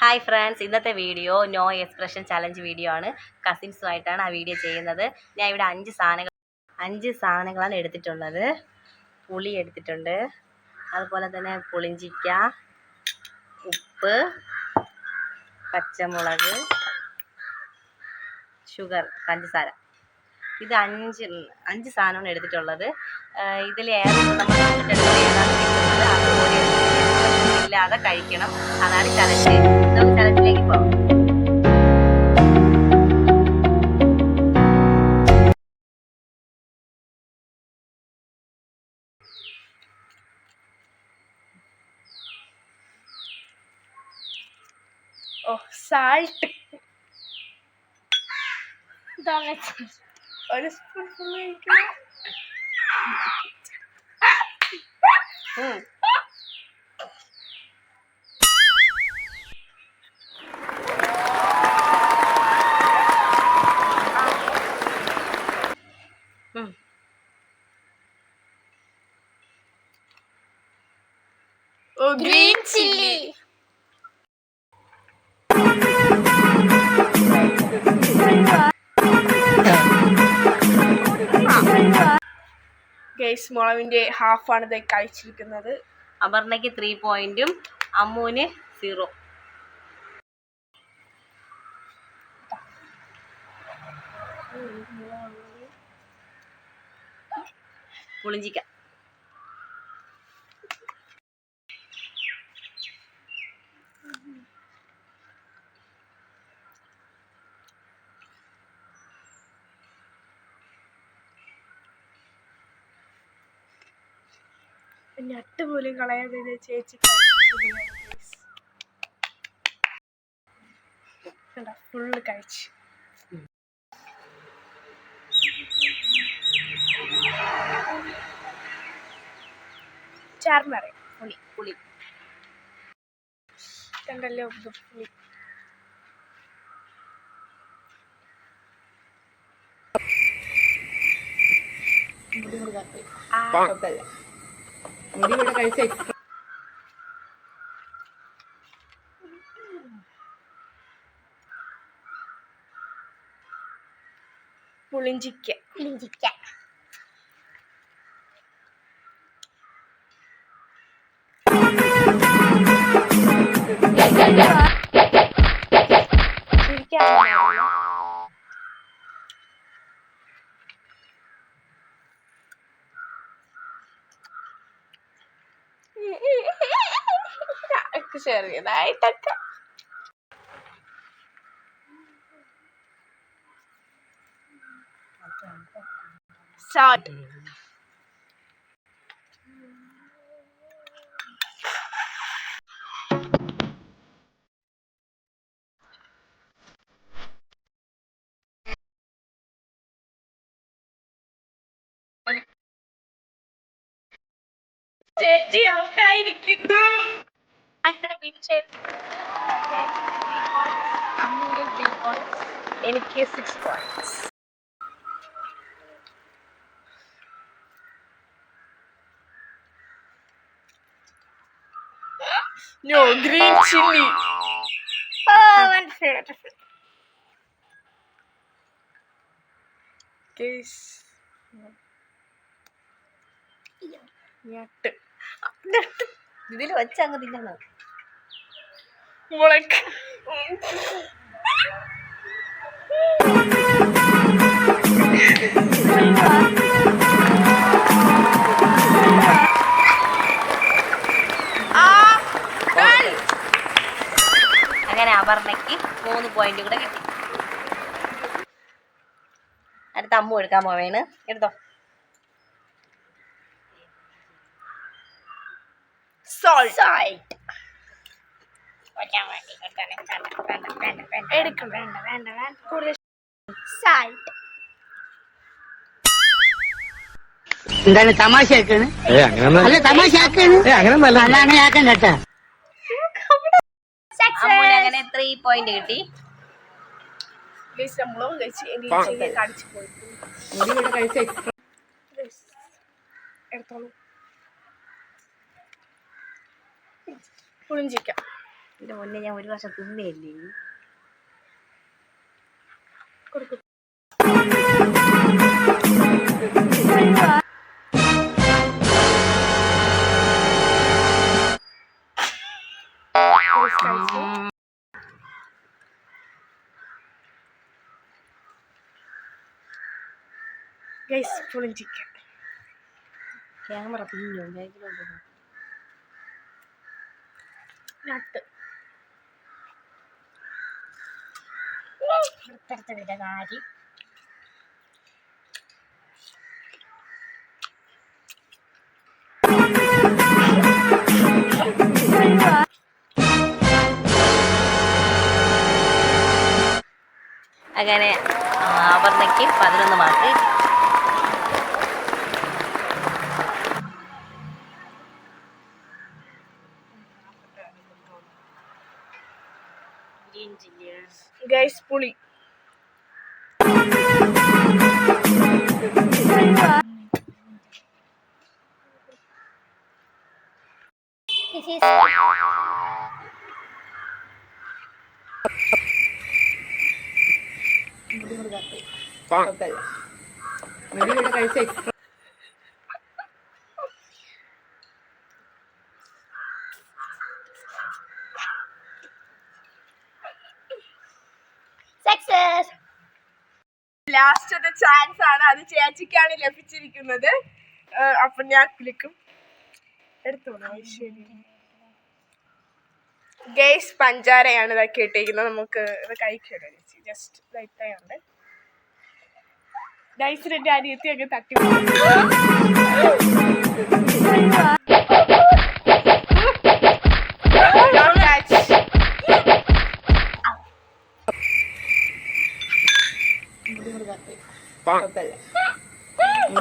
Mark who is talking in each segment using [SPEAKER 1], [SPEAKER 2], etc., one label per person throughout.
[SPEAKER 1] Hi friends ഇന്നത്തെ video no expression challenge video ആണ്. കസിൻസുമായിട്ടാണ് ആ വീഡിയോ ചെയ്യുന്നത്. ഞാൻ ഇവിടെ അഞ്ച് സാധനങ്ങൾ അഞ്ച് സാധനങ്ങളാണ് എടുത്തിട്ടുള്ളത്. പുളി എടുത്തിട്ടുണ്ട്. അതുപോലെ തന്നെ പുളിഞ്ചിക്ക ഉപ്പ് പച്ചമുളക് ഷുഗർ പഞ്ചസാര. ഇത് അഞ്ച് അഞ്ച് സാധനമാണ് എടുത്തിട്ടുള്ളത്. ഇതിൽ ഏറെ നമ്മൾ ഇല്ലാതെ കഴിക്കണം. അതാണ് ചലഞ്ച്. നമുക്ക് ചലഞ്ചിലേക്ക് പോകാം.
[SPEAKER 2] ഓ സാൾട്ട് ഒരു സ്പൂൺ ഫുൾ കഴിക്കണം ഗ്രീൻ ചില്ലി ഗൈസ് മുളവിന്റെ ഹാഫ് ആണ് ഇത് കഴിച്ചിരിക്കുന്നത്.
[SPEAKER 1] അപർണയ്ക്ക് ത്രീ പോയിന്റും അമ്മുവിന് സീറോ പുളിഞ്ചിക്ക.
[SPEAKER 2] ഞട്ട് പോലും കളയാതെ ചേച്ചി ഫുള്ള് കഴിച്ചു. ചാർമറി പുളി
[SPEAKER 1] പുളി.
[SPEAKER 2] കണ്ടല്ലോ പുളി. ആ പുളിഞ്ചിക്ക.
[SPEAKER 3] പുളിഞ്ചിക്ക.
[SPEAKER 2] ശരിക്കും ചെറിയതായിട്ടൊക്കെ സാൾട്ട് ചേച്ചി വിൻചേ എനിക്ക് six points No, green chili.
[SPEAKER 3] Oh, wonderful, Yeah.
[SPEAKER 2] Guys. Yeah.
[SPEAKER 1] ഇതിൽ Yeah. Yeah. തിന്നണം
[SPEAKER 2] മുളക്
[SPEAKER 1] അങ്ങനെ അപർണയ്ക്ക് മൂന്ന് പോയിന്റ് കൂടെ കിട്ടി. അടുത്ത അമ്മ എടുക്കാൻ പോവേണ് എടുത്തോ.
[SPEAKER 2] സോൾട്ട് എടുക്കണം
[SPEAKER 3] വേണ്ട വേണ്ട വേണ്ട
[SPEAKER 2] കൂടുതൽ
[SPEAKER 3] Salt.
[SPEAKER 4] എന്താണ് തമാശയാക്കാണ്
[SPEAKER 5] ഏ അങ്ങനെ
[SPEAKER 4] അല്ല. തമാശയാക്കാണ്
[SPEAKER 5] ഏ അങ്ങനെ
[SPEAKER 4] അല്ല അങ്ങനെ ആക്കാൻ കേട്ടാ.
[SPEAKER 1] അങ്ങനെ ത്രീ പോയിന്റ് കിട്ടി
[SPEAKER 2] പുളിഞ്ചിക്ക.
[SPEAKER 1] എന്റെ മുന്നേ ഞാൻ ഒരു വർഷം തിന്നയല്ലേ
[SPEAKER 2] കഴിച്ചു ഗൈസ് പുളിയും ചിക്കൻ
[SPEAKER 1] ക്യാമറ തിന്നു ബാക്കിലോട്ട് പോ.
[SPEAKER 3] നട്ട് വിടുക അരി
[SPEAKER 1] അങ്ങനെ അപർണയ്ക്ക് പതിനൊന്ന് മാർക്ക് കിട്ടി. ഗ്രീൻ ചില്ലി
[SPEAKER 2] ഗൈസ് പുളി
[SPEAKER 3] This is success.
[SPEAKER 2] ലാസ്റ്റത്തെ ചാൻസ് ആണ് അത് ചേച്ചിക്കാണ് ലഭിച്ചിരിക്കുന്നത് അപ്പൊ ഞാൻ ക്ലിക്കും എടുത്തോളൂ ശരി. ഗൈസ് പഞ്ചാരയാണ് ഇതൊക്കെ ഇട്ടിരിക്കുന്നത് നമുക്ക് ഇത് കഴിക്കട്ടെ ചേച്ചി. ജസ്റ്റ് ഇതായിട്ടുണ്ട് ഗൈസിന്റെ അനിയത്തിയൊക്കെ തട്ടി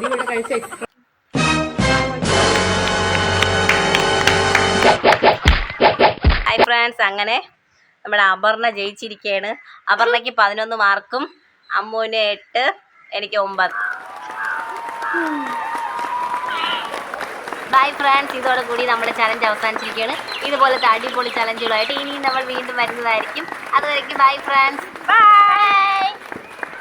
[SPEAKER 2] Don't
[SPEAKER 1] ഹായ് ഫ്രണ്ട്സ്. അങ്ങനെ നമ്മുടെ അപർണ ജയിച്ചിരിക്കുകയാണ് അപർണയ്ക്ക് പതിനൊന്ന് മാർക്കും അമ്മുവിന് എട്ട് എനിക്ക് ഒമ്പത്. ബൈ ഫ്രണ്ട്സ് ഇതോടെ കൂടി നമ്മുടെ ചലഞ്ച് അവസാനിച്ചിരിക്കുകയാണ്. ഇതുപോലത്തെ അടിപൊളി ചലഞ്ചുകളായിട്ട് ഇനിയും നമ്മൾ വീണ്ടും വരുന്നതായിരിക്കും. അതുവരേക്കും ബൈ ഫ്രണ്ട്സ്
[SPEAKER 2] Bye.